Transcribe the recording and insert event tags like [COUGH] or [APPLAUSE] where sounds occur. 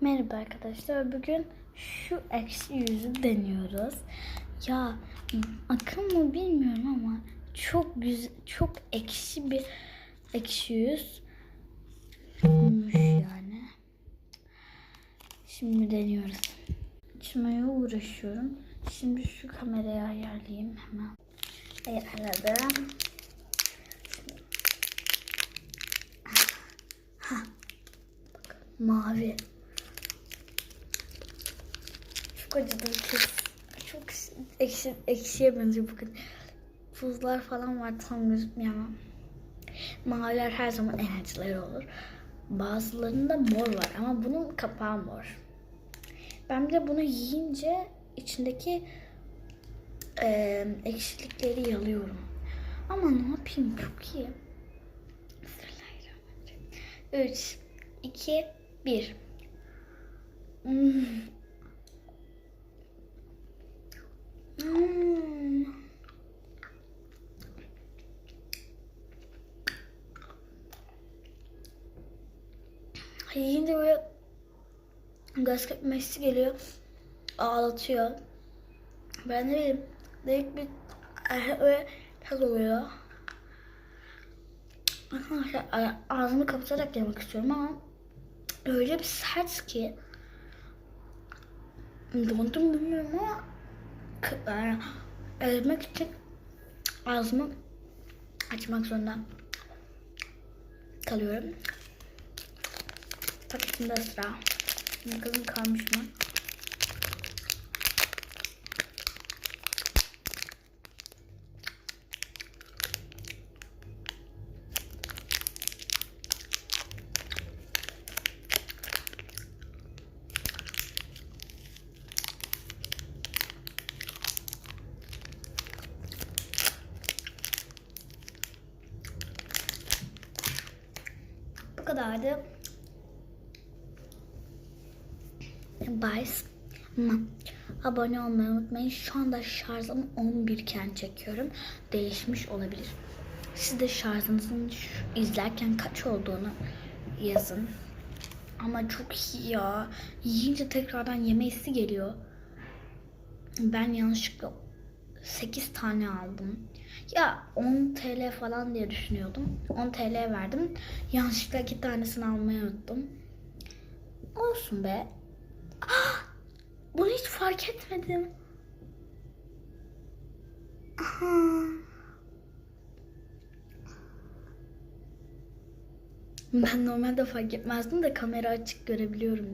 Merhaba arkadaşlar. Bugün şu ekşi yüzü deniyoruz. Ya akım mı bilmiyorum ama çok güzel, çok ekşi bir ekşi yüz. olmuş yani. Şimdi deniyoruz. İçmeye uğraşıyorum. Şimdi şu kamerayı ayarlayayım hemen. Ayarladım. Hah. Bak, mavi. Çok. Çok ekşi, ekşiye benziyor bakın. Buzlar falan var tam gözükmüyor ama. Maviler her zaman en acıları olur. Bazılarında mor var ama bunun kapağı mor. Ben de bunu yiyince içindeki e, ekşilikleri yalıyorum. Ama ne yapayım çok iyi. Bismillahirrahmanirrahim. 3, 2, 1. Hmm. Hmm. Yiyince böyle gaz kesmesi geliyor. Ağlatıyor. Ben ne bileyim direkt bir öyle tat oluyor. Arkadaşlar ağzımı kapatarak yemek istiyorum ama öyle bir sert ki dondum bilmiyorum ama yani ezmek için ağzımı açmak zorunda kalıyorum. Paketimde sıra. Bakalım kalmış mı? Bu kadardı. Bye. Ama abone olmayı unutmayın. Şu anda şarjım 11 iken çekiyorum. Değişmiş olabilir. Siz de şarjınızın izlerken kaç olduğunu yazın. Ama çok iyi ya. Yiyince tekrardan yeme hissi geliyor. Ben yanlışlıkla 8 tane aldım. Ya 10 TL falan diye düşünüyordum. 10 TL verdim. Yanlışlıkla 2 tanesini almayı unuttum. Olsun be. [GASPS] Bunu hiç fark etmedim. Aha. Ben normalde fark etmezdim de kamera açık görebiliyorum.